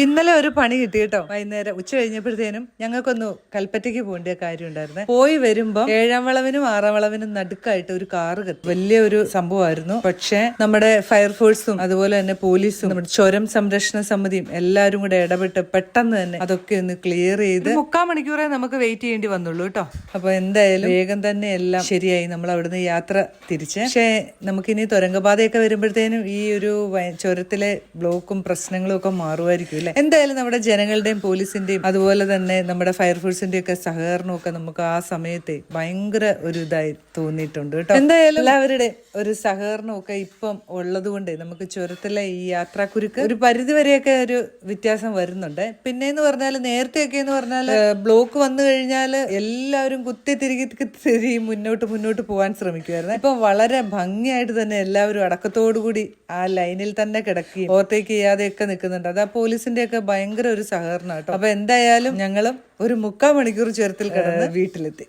ഇന്നലെ ഒരു പണി കിട്ടി കേട്ടോ. വൈകുന്നേരം ഉച്ച കഴിഞ്ഞപ്പോഴത്തേനും ഞങ്ങൾക്കൊന്ന് കൽപ്പറ്റയ്ക്ക് പോകേണ്ട കാര്യം ഉണ്ടായിരുന്നു. പോയി വരുമ്പോ ഏഴാം വളവിനും ആറാം വളവിനും നടുക്കായിട്ട് ഒരു കാറ് കത്തി. വലിയ ഒരു സംഭവമായിരുന്നു. പക്ഷേ നമ്മുടെ ഫയർഫോഴ്സും അതുപോലെ തന്നെ പോലീസും നമ്മുടെ ചുരം സംരക്ഷണ സമിതിയും എല്ലാവരും കൂടെ ഇടപെട്ട് പെട്ടെന്ന് തന്നെ അതൊക്കെ ഒന്ന് ക്ലിയർ ചെയ്ത് മുക്കാൽ മണിക്കൂറേ നമുക്ക് വെയിറ്റ് ചെയ്യേണ്ടി വന്നുള്ളൂ കേട്ടോ. അപ്പൊ എന്തായാലും വേഗം തന്നെ എല്ലാം ശരിയായി നമ്മൾ അവിടുന്ന് യാത്ര തിരിച്ച്. പക്ഷേ നമുക്കിനി തുരങ്കപാതയൊക്കെ വരുമ്പോഴത്തേനും ഈ ഒരു ചുരത്തിലെ ബ്ലോക്കും പ്രശ്നങ്ങളും ഒക്കെ മാറുമായിരിക്കും അല്ലെ? എന്തായാലും നമ്മുടെ ജനങ്ങളുടെയും പോലീസിന്റെയും അതുപോലെ തന്നെ നമ്മുടെ ഫയർഫോഴ്സിന്റെയും ഒക്കെ സഹകരണവും ഒക്കെ നമുക്ക് ആ സമയത്തെ ഭയങ്കര ഒരു ഇതായി തോന്നിയിട്ടുണ്ട് കേട്ടോ. എന്തായാലും എല്ലാവരുടെ ഒരു സഹകരണം ഒക്കെ ഇപ്പം ഉള്ളത് കൊണ്ട് നമുക്ക് ചുരത്തിലെ ഈ യാത്രാക്കുരുക്ക് ഒരു പരിധി വരെയൊക്കെ ഒരു വ്യത്യാസം വരുന്നുണ്ട്. പിന്നെ എന്ന് പറഞ്ഞാൽ നേരത്തെയൊക്കെ എന്ന് പറഞ്ഞാൽ ബ്ലോക്ക് വന്നു കഴിഞ്ഞാൽ എല്ലാവരും കുത്തി തിരികെ തിരികെ മുന്നോട്ട് മുന്നോട്ട് പോകാൻ ശ്രമിക്കുമായിരുന്നു ഇപ്പം വളരെ ഭംഗിയായിട്ട് തന്നെ എല്ലാവരും അടക്കത്തോടു കൂടി ആ ലൈനിൽ തന്നെ കിടക്കുകയും ഓവർടേക്ക് ചെയ്യാതെയൊക്കെ നിൽക്കുന്നുണ്ട്. അത് ആ പോലീസിന്റെ ഒക്കെ ഭയങ്കര ഒരു സഹകരണം കേട്ടോ അപ്പൊ എന്തായാലും ഞങ്ങളും ഒരു മുക്കാൽ മണിക്കൂർ ചുരത്തിൽ കിടന്ന് വീട്ടിലെത്തി.